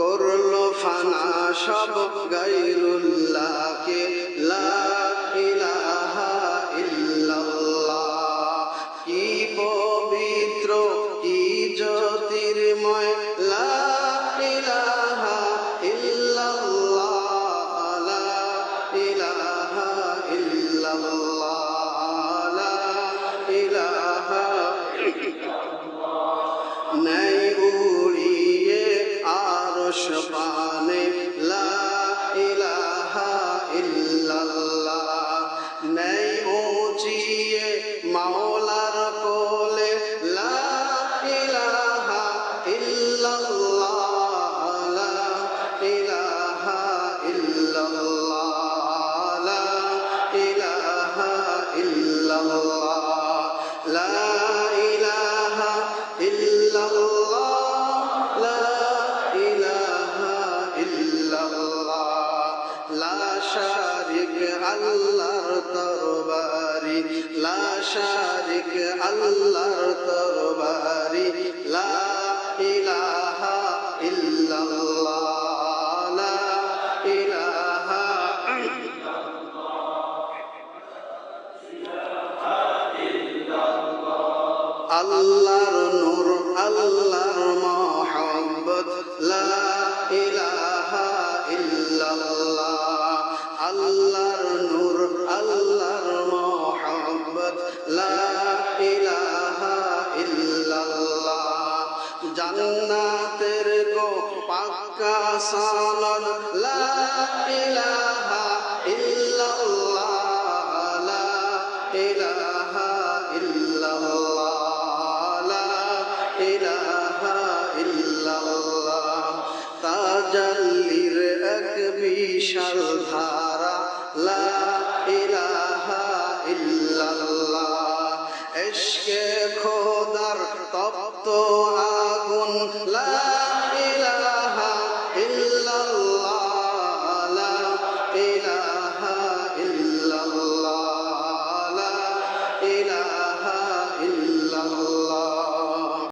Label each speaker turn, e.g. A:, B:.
A: করল ফানা সব গাইরুল্লাহকে লা আরশ আল্লাহর তরবারি, লা শারিক আল্লাহর তরবারি, লা ইলাহা ইল্লাল্লাহ, লা ইলাহা আল্লাহর নূর, আল্লাহর মহব্বত, লা ইলাহা ইল্লাল্লাহ, আল্লাহর আল্লাহর মহব্বত, লা ইলাহা ইল্লাল্লাহ। জান্নাতের গো পাক্কা সালাদ লা ইলাহা ইল্লাল্লাহ, লা ইলাহা ইল্লাল্লাহ, লা ইলাহা ইল্লাল্লাহ। তাজাল্লির এক বিশাল ধারা, লা এশকে খোদার তপ্ত